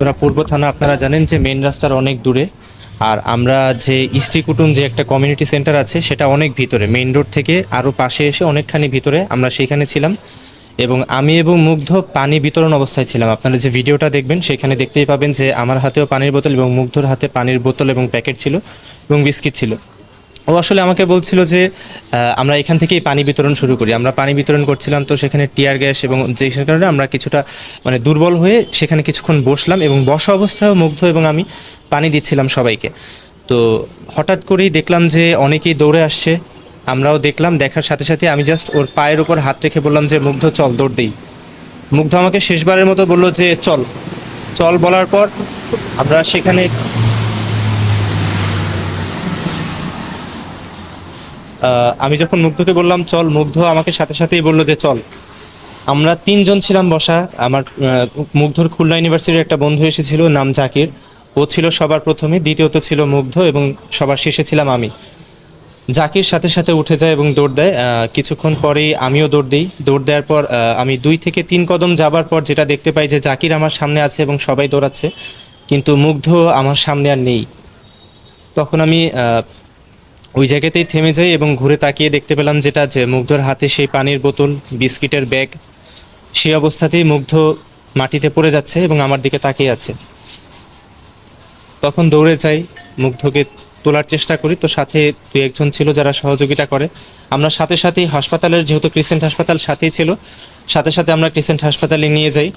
তোরা পূর্ব থানা, আপনারা জানেন যে মেন রাস্তার অনেক দূরে। আর আমরা যে ইস্টি কুটুম যে একটা কমিউনিটি সেন্টার আছে, সেটা অনেক ভিতরে মেইন রোড থেকে আরও পাশে এসে অনেকখানি ভিতরে আমরা সেইখানে ছিলাম। এবং আমি এবং মুগ্ধ পানি বিতরণ অবস্থায় ছিলাম। আপনারা যে ভিডিওটা দেখবেন, সেখানে দেখতেই পাবেন যে আমার হাতেও পানির বোতল এবং মুগ্ধর হাতে পানির বোতল এবং প্যাকেট ছিল এবং বিস্কিট ছিল। ও আসলে আমাকে বলছিল যে আমরা এখান থেকেই পানি বিতরণ শুরু করি। আমরা পানি বিতরণ করছিলাম তো সেখানে টিয়ার গ্যাস এবং যে কারণে আমরা কিছুটা মানে দুর্বল হয়ে সেখানে কিছুক্ষণ বসলাম এবং বসা অবস্থায়ও মুগ্ধ এবং আমি পানি দিচ্ছিলাম সবাইকে। তো হঠাৎ করেই দেখলাম যে অনেকেই দৌড়ে আসছে। আমরাও দেখলাম, দেখার সাথে সাথে আমি জাস্ট ওর পায়ের উপর হাত রেখে বললাম যে, মুগ্ধ, চল দৌড় দিই। মুগ্ধ আমাকে শেষবারের মতো বলল যে, চল। চল বলার পর আমরা সেখানে আমি যখন মুগ্ধকে বললাম, চল মুগ্ধ আমাকে সাথে সাথেই বলল যে চল। আমরা তিনজন ছিলাম বসা। আমার মুগ্ধর খুলনা ইউনিভার্সিটির একটা বন্ধু এসেছিল, নাম জাকির। ও ছিল সবার প্রথমে, দ্বিতীয়ত ছিল মুগ্ধ এবং সবার শেষে ছিলাম আমি। জাকির সাথে সাথে উঠে যায় এবং দৌড় দেয়। কিছুক্ষণ পরেই আমিও দৌড় দিই। দৌড় দেওয়ার পর আমি দুই থেকে তিন কদম যাবার পর যেটা দেখতে পাই যে জাকির আমার সামনে আছে এবং সবাই দৌড়াচ্ছে। কিন্তু মুগ্ধ আমার সামনে আর নেই। তখন আমি ওই জায়গাতেই থেমে যাই এবং ঘুরে তাকিয়ে দেখতে পেলাম যেটা যে মুগ্ধর হাতে সেই পানির বোতল, বিস্কিটের ব্যাগ, সেই অবস্থাতেই মুগ্ধ মাটিতে পড়ে যাচ্ছে এবং আমার দিকে তাকিয়ে আছে। তখন দৌড়ে যাই, মুগ্ধকে তোলার চেষ্টা করি। তো সাথে দুই একজন ছিল যারা সহযোগিতা করে। আমরা সাথে সাথেই হাসপাতালের, যেহেতু ক্রিসেন্ট হাসপাতাল সাথেই ছিল, সাথে সাথে আমরা ক্রিসেন্ট হাসপাতালে নিয়ে যাই।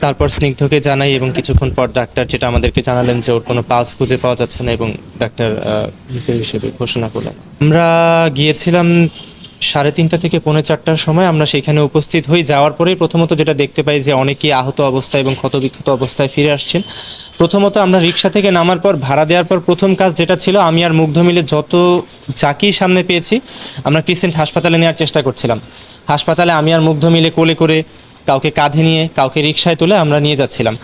তারপর স্নিগ্ধকে জানাই এবং কিছুক্ষণ পর ডাক্তার যেটা আমাদেরকে জানালেন যে ওর কোনো পালস খুঁজে পাওয়া যাচ্ছে না এবং ডাক্তার মৃত হিসেবে ঘোষণা করলেন। আমরা গিয়েছিলাম সাড়ে তিনটা থেকে পৌনে চারটার সময়। আমরা সেখানে উপস্থিত হই। যাওয়ার পরেই প্রথমত যেটা দেখতে পাই যে অনেকেই আহত অবস্থায় এবং ক্ষতবিক্ষত অবস্থায় ফিরে আসছেন। প্রথমত আমরা রিক্সা থেকে নামার পর, ভাড়া দেওয়ার পর প্রথম কাজ যেটা ছিল, আমি আর মুগ্ধ মিলে যত চাকি সামনে পেয়েছি, আমরা ক্রিসেন্ট হাসপাতালে নেওয়ার চেষ্টা করছিলাম। হাসপাতালে আমি আর মুগ্ধ মিলে কোলে করে কাউকে কাঁধে নিয়ে, কাউকে রিক্সায় তুলে আমরা নিয়ে যাচ্ছিলাম।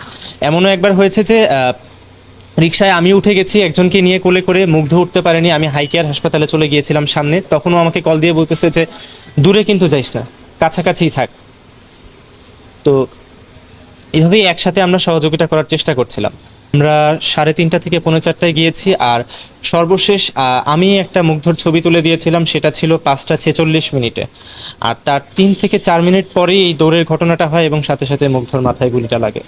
এমনও একবার হয়েছে যে রিক্সায় আমি উঠে গেছি, একজনকে নিয়ে কোলে করে মুগ্ধ উঠতে পারেনি, আমি হাই কেয়ার হাসপাতালে চলে গিয়েছিলাম সামনে। তখনও আমাকে কল দিয়ে বলতেছে যে, দূরে কিন্তু যাইস না, কাছাকাছি থাক। তো এভাবেই একসাথে আমরা সহযোগিতা করার চেষ্টা করছিলাম। আমরা সাড়ে তিনটা থেকে পৌনে চারটায় গিয়েছি আর সর্বশেষ আমি একটা মুগ্ধর ছবি তুলে দিয়েছিলাম, সেটা ছিল পাঁচটা ছেচল্লিশ মিনিটে। আর তার তিন থেকে চার মিনিট পরেই এই দৌড়ের ঘটনাটা হয় এবং সাথে সাথে মুগ্ধর মাথায় গুলিটা লাগে।